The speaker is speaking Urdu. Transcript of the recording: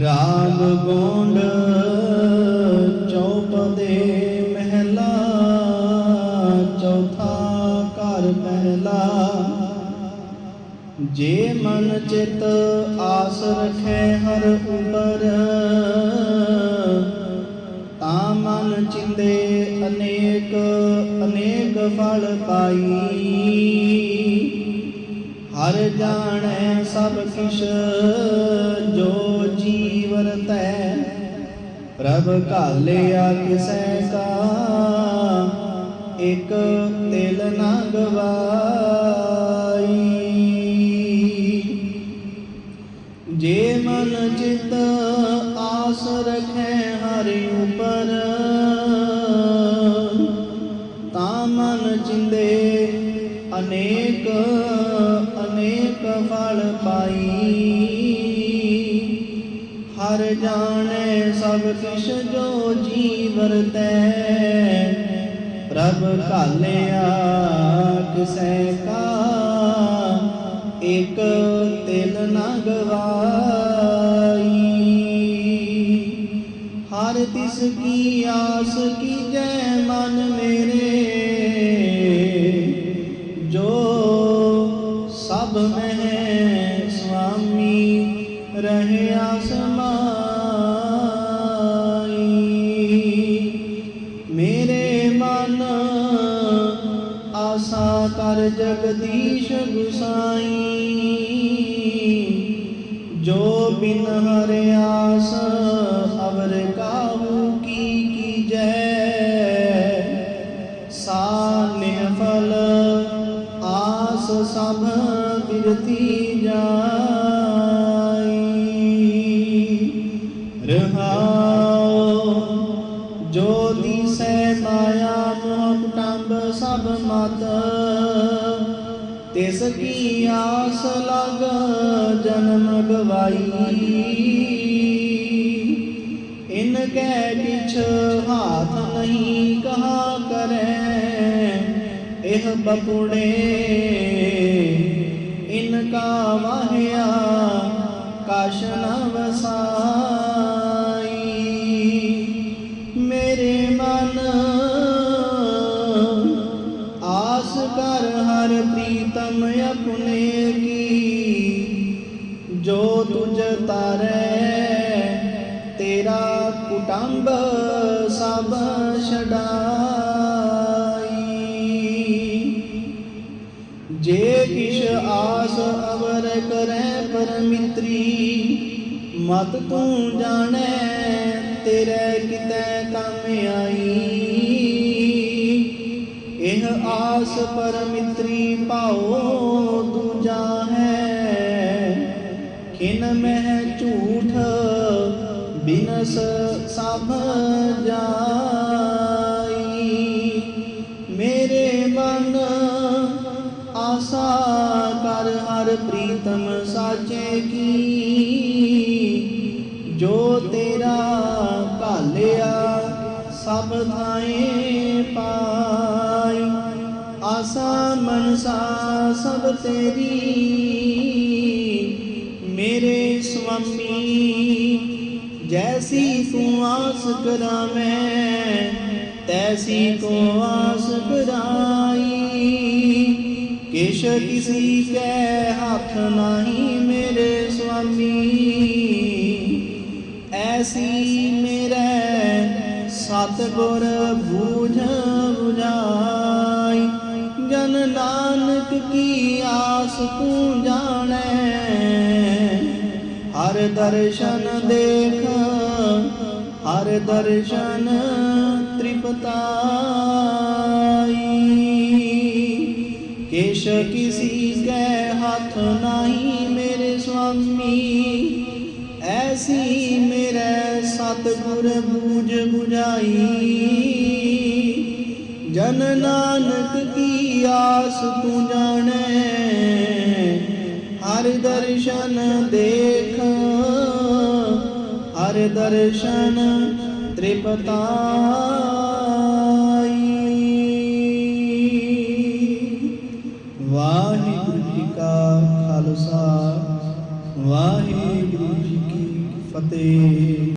ਰਾਗ ਗੋਂਡ ਚੌਪਦੇ ਮਹਿਲਾ, ਚੌਥਾ ਘਰ ਪਹਿਲਾ। ਜੇ ਮਨ ਚਿਤ ਆਸ ਰਖੈ ਹਰ ਉਪਰ ਤਾਂ ਮਨ ਚਿੰਦੇ ਅਨੇਕ ਅਨੇਕ ਫਲ ਪਾਈ। ਹਰ ਜਾਣੈ ਸਭ ਕਿਛ ਪ੍ਰਭ ਘਾਲਿਆ ਕਿਸੈ ਕਾ ਇਕ ਤਿਲ ਨਾ ਗਵਾਈ। ਜੇ ਮਨ ਚਿਤ ਆਸ ਰਖੈ ਹਰਿ ਉਪਰ, ਤਾਂ ਮਨ ਚਿੰਦੇ ਅਨੇਕ ਅਨੇਕ ਫਲ ਪਾਈ। ہر جانے سب کش جو جی ورتے رب کالیا کسے کا ایک تل نگوائی ہر تس کی آس کی جے من میرے جو سب میں سوامی رہے آسمان ہر جگدیش گسائی، جو بن ہر آس خبر کاہو کی کی جے۔ سال فل آس سب گرتی جائی۔ رہا جو دی سے مایا، محب ٹمب سب مات۔ ਤਿਸ ਕੀ ਆਸ ਲਗ ਜਨਮ ਗਵਾਈ। ਇਨ ਕੈ ਕਿਛ ਹਾਥ ਨਹੀਂ ਕਹਾ ਕਰੈ, ਇਹ ਬਪੁੜੇ। ਇਨ ਕਾ ਵਾਹਿਆ, ਕਾਸ਼ ਨ ਜੋ ਤੁਝ ਤਾਰੈ, ਤੇਰਾ ਕੁਟੰਬ ਸਭ ਛਡਾਈ। ਜੇ ਕਿਛ ਆਸ ਅਵਰ ਕਰੈ ਪਰਮਿਤਰੀ, ਮਤ ਤੂੰ ਜਾਣੈ, ਤੇਰੇ ਕਿਤੈ ਕੰਮ ਆਈ। ਇਹ ਆਸ ਪਰਮਿਤਰੀ ਪਾਓ ਦੂਜਾ ਹੈ ان میں جھوٹا بن سب جائی میرے من آسا کر ہر پریتم ساچے کی جو تیرا پالیا سب تھائیں پائی آسا منسا سب تیری ممی جیسی تو آس کرا میں تیسی کو آس کرائی۔ کش کسی کے ہاتھ نہیں میرے سوامی، ایسی میرے سات گور بوجھ بجائی جن نانک کی آس تو جانے درشن دیکھا ہر درشن ترپتائی کیش کسی کے ہاتھ نہیں میرے سوامی ایسی میرے ست گر بوجھ بجائی جن نانک کی آس تو جانے ہر درشن دیکھ درشن ترپتا واح کا خالو سا واحد فتح